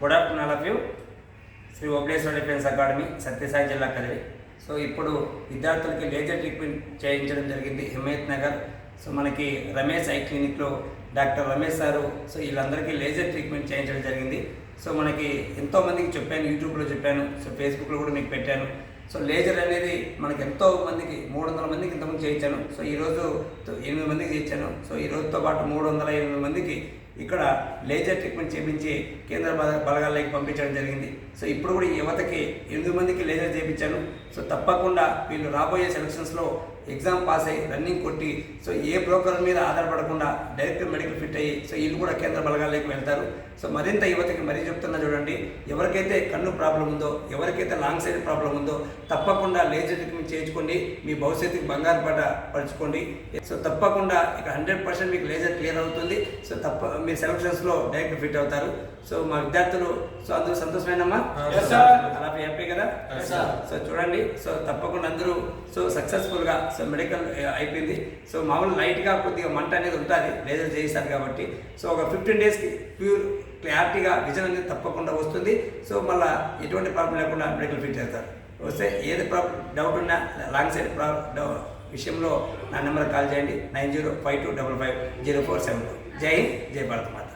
Good afternoon all of you Shri Obleswara defence academy Sathya Sai జిల్లా Kadiri so ఇప్పుడు విద్యార్థులకి laser treatment చేయించడం జరిగింది హిమయత్ నగర్. సో మనకి రమేష్ ఐ క్లినిక్లో డాక్టర్ రమేష్ సారు. సో వీళ్ళందరికీ లేజర్ ట్రీట్మెంట్ చేయించడం జరిగింది. సో మనకి ఎంతోమందికి చెప్పాను యూట్యూబ్లో చెప్పాను. సో ఫేస్బుక్లో కూడా మీకు పెట్టాను. సో లేజర్ అనేది మనకి ఎంతో మందికి మూడు వందల మందికి ఇంతకుముందు చేయించాను. సో ఈరోజు ఎనిమిది మందికి చేయించాను. సో ఈ రోజుతో పాటు మూడు వందల ఎనిమిది మందికి ఇక్కడ లేజర్ ట్రీట్మెంట్ చేయించి కేంద్ర బల- బలగాల్లోకి పంపించడం జరిగింది. సో ఇప్పుడు కూడా యువతకి ఎనిమిది మందికి లేజర్ చేయించాను. సో తప్పకుండా వీళ్ళు రాబోయే సెలక్షన్స్లో ఎగ్జామ్ పాస్ అయ్యి రన్నింగ్ కొట్టి సో ఏ బ్రోకర్ మీద ఆధారపడకుండా డైరెక్ట్ మెడికల్ ఫిట్ అయ్యి సో వీళ్ళు కూడా కేంద్ర బలగాల్లోకి వెళ్తారు. సో మరింత యువతకి మరీ చెప్తున్నా చూడండి ఎవరికైతే కన్ను ప్రాబ్లం ఉందో ఎవరికైతే లాంగ్ సైడ్ ప్రాబ్లం ఉందో తప్పకుండా లేజర్ ట్రీట్మెంట్ చేయించుకోండి మీ భవిష్యత్తుకి బంగారు పడ పరుచుకోండి. సో తప్పకుండా ఇక హండ్రెడ్ పర్సెంట్ మీకు లేజర్ క్లియర్ అవుతుంది. సో తప్ప మీ సెలక్షన్స్లో డైరెక్ట్ ఫిట్ అవుతారు. సో మా విద్యార్థులు సో అందరూ సంతోషమేనమ్మా? Yes, హ్యాపీ కదా. సో చూడండి. సో తప్పకుండా అందరూ సో సక్సెస్ఫుల్గా సో మెడికల్ అయిపోయింది. సో మామూలు లైట్గా కొద్దిగా మంట అనేది ఉంటుంది. లేజర్ చేయిస్తారు కాబట్టి. సో ఒక ఫిఫ్టీన్ డేస్కి ప్యూర్ క్లారిటీగా విజన్ అనేది తప్పకుండా వస్తుంది. సో మళ్ళీ ఎటువంటి ప్రాబ్లం లేకుండా మెడికల్ ఫిట్ చేస్తారు. వస్తే ఏది ప్రాబ్లం డౌట్ ఉన్నా లాంగ్ సైడ్ ప్రాబ్లం విషయంలో నా నెంబర్ కాల్ చేయండి. Nine zero five two double five zero four seven two. Jai Hind Jai Bharat మాత.